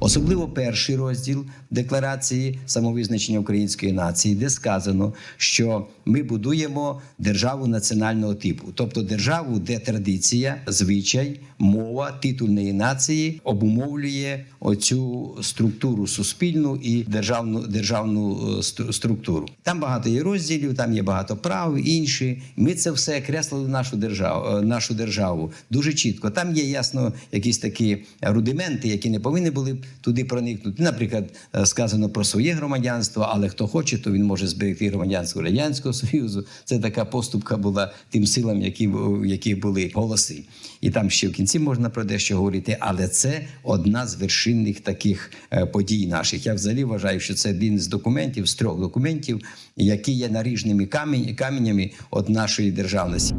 Особливо перший розділ декларації самовизначення української нації, де сказано, що ми будуємо державу національного типу, тобто державу, де традиція, звичай, мова титульної нації обумовлює оцю структуру суспільну і державну державну е, структуру. Там багато є розділів, там є багато прав, інші. Ми це все креслили нашу державу, е, нашу державу дуже чітко. Там є ясно якісь такі рудименти, які не повинні були туди проникнути. Наприклад, е, сказано про своє громадянство, але хто хоче, то він може зберегти громадянство радянського союзу. Це така поступка була тим силам, які в яких були голоси. І там ще в кінці можна про дещо говорити, але це одна з вершинних таких е, подій наших. Я взагалі вважаю, що це один з документів, з трьох документів, які є наріжними камінь, каменями от нашої державності.